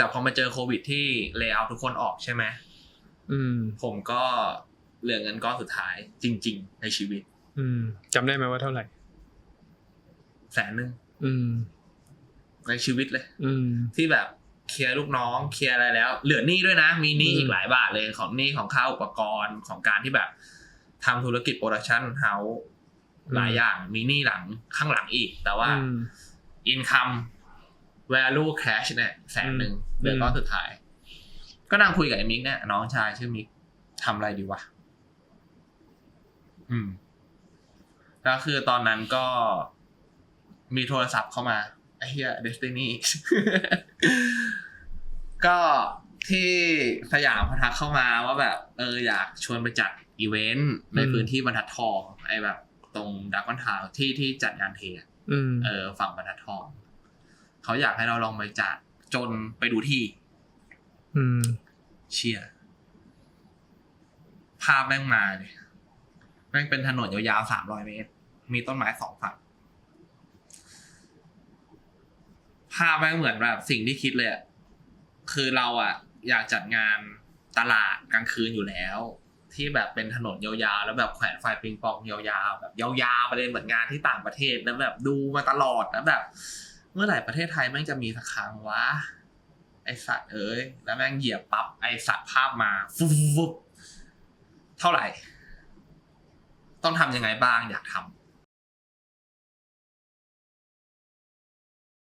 แต่พอมาเจอโควิดที่เล y o ทุกคนออกใช่ไหมอืม ผมก็เหลือเงินก้อนสุดท้ายจริง ๆ ในชีวิต อืมจำได้ไหมว่าเท่าไหร่ แสนหนึ่งอืม ในชีวิตเลย อืม ที่แบบเคลียร์ลูกน้องเคลียร์อะไรแล้ว เหลือหนี้ด้วยนะ มีหนี้อืมอีกหลายบาทเลยของหนี้ของค่าอุปกรณ์ของการที่แบบทำธุรกิจโปรดักชันเฮาส์หลายอย่างมีหนี้หลังข้างหลังอีก แต่ว่าอืม income value cash เนี่ยแสนหนึ่งอืมเหลือก้อนสุดท้าย ก็นั่งคุยกับไอ้มิกเนี่ยน้องชายชื่อมิกทำอะไรดีวะอืมแล้วคือตอนนั้นก็มีโทรศัพท์เข้ามาไอ้เหี้ย Destiny ก็ที่สยามพทักเข้ามาว่าแบบ เอออยากชวนไปจัดอีเวนต์ในอืมพื้นที่บรรทัดทองไอ้แบบ ตรงดักคอนทาวที่ที่จัดงานเทอะอืมเออฝั่งบรรทัดทอง เขาอยากให้เราลองไปจัดจนไปดูที่ อืม เชียร์ภาพแม่งมาเลยแม่งเป็นถนนยาวๆสามร้อยเมตร มีต้นไม้สองฝั่งภาพแม่งเหมือนแบบสิ่งที่คิดเลยอะคือเราอะอยากจัดงานตลาดกลางคืนอยู่แล้ว ที่แบบเป็นถนนยาวๆแล้วแบบแขวนไฟปิงปองยาวๆแบบยาวๆไปเลยเหมือนงานที่ต่างประเทศแล้วแบบดูมาตลอดแล้วแบบ เมื่อไหร่ประเทศไทยแม่งจะมีสักครั้งวะไอสัตว์เอ้ยแล้วแม่งเหยียบปั๊บไอสัตว์ภาพมาฟุบฟุบฟุบเท่าไหร่ ต้องทำยังไงบ้างอยากทำ